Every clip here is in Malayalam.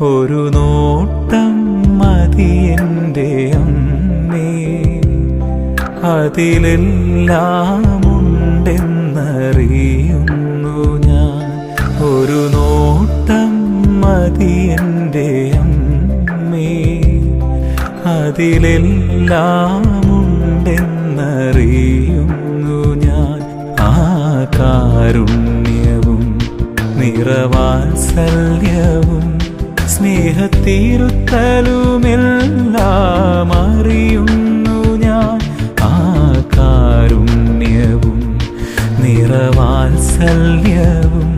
ഒരു നോട്ടം മതി എന്റെ അമ്മേ. അതിലെല്ലാമുണ്ടെന്നറിയുന്നു ഞാൻ. ഒരു നോട്ടം മതി എന്റെ അമ്മേ. അതിലെല്ലാമുണ്ടെന്നറിയുന്നു ഞാൻ. ആ കാരുണ്യവും നിറവാത്സല്യവും സ്നേഹത്തിരുത്തലുമെല്ലാം അറിയുന്നു ഞാൻ. ആ കാരുണ്യവും നിറവാത്സല്യവും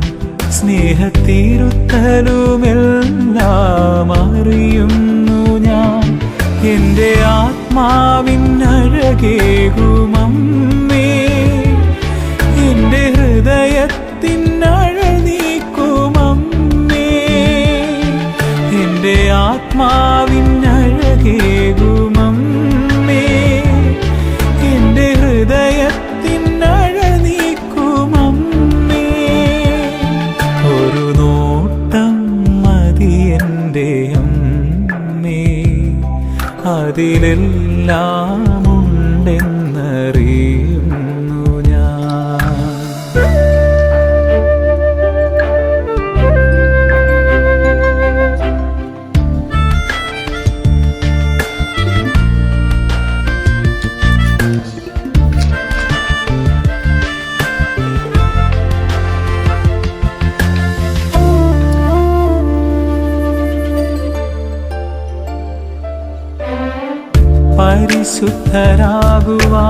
സ്നേഹത്തിരുത്തലുമെല്ലാം അറിയുന്നു ഞാൻ. എന്റെ ആത്മാവിനഴകേകുമമ്മേ എന്റെ ആത്മാവിനഴകേകുമമ്മേ എന്റെ ഹൃദയത്തിനഴ നീക്കുമമ്മേ ഒരു നോട്ടം മതി എന്റെ അമ്മേ. അതിലെല്ലാം പരിശുദ്ധരാകുവാൻ